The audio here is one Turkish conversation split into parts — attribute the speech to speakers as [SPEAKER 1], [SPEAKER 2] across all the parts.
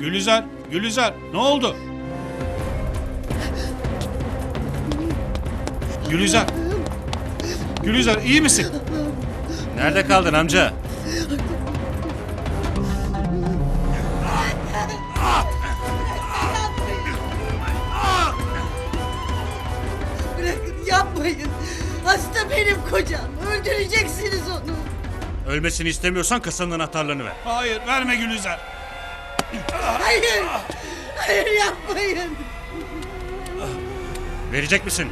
[SPEAKER 1] Gülizar, Gülizar ne oldu? Gülizar. Gülizar iyi misin?
[SPEAKER 2] Nerede kaldın amca?
[SPEAKER 3] Bırakın yapmayın. Hasta benim kocam. Öldüreceksiniz onu.
[SPEAKER 2] Ölmesini istemiyorsan kasanın anahtarlarını ver.
[SPEAKER 1] Hayır verme Gülizar.
[SPEAKER 3] Hayır. Hayır yapmayın.
[SPEAKER 2] Verecek misin?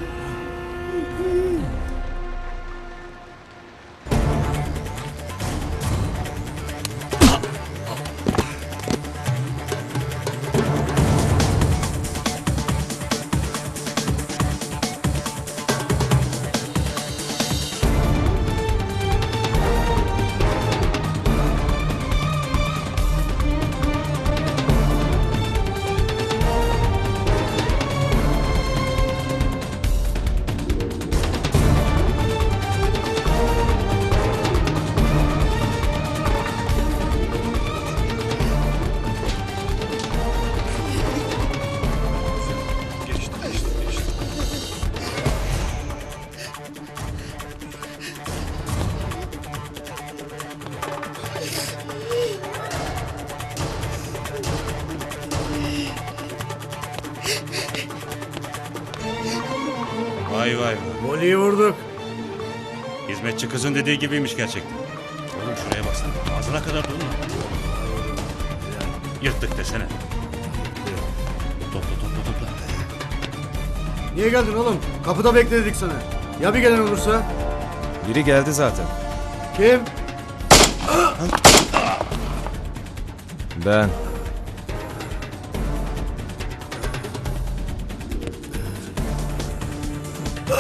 [SPEAKER 2] Vay vay.
[SPEAKER 4] Voley'i vurduk.
[SPEAKER 2] Hizmetçi kızın dediği gibiymiş gerçekten. Oğlum şuraya baksana. Ağzına kadar dolu. Yırttık desene. Topla topla topla.
[SPEAKER 4] Niye geldin oğlum? Kapıda bekledik sana. Ya bir gelen olursa?
[SPEAKER 5] Biri geldi zaten.
[SPEAKER 4] Kim?
[SPEAKER 5] Ben. Ha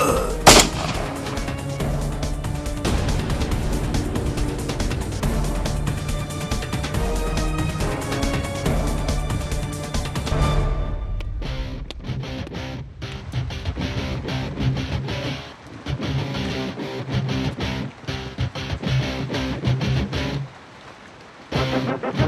[SPEAKER 5] ha ha!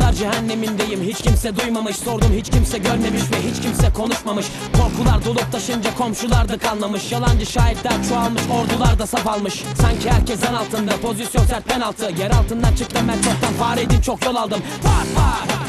[SPEAKER 6] Maymunlar cehennemindeyim. Hiç kimse duymamış Sordum hiç kimse görmemiş ve hiç kimse konuşmamış. Korkular dolup taşınca komşular da kanlamış Yalancı şahitler çoğalmış ordular da saf almış. Sanki herkes en altında pozisyon sert penaltı. Yer altından çıktım ben çoktan fareydim çok yol aldım. Fark var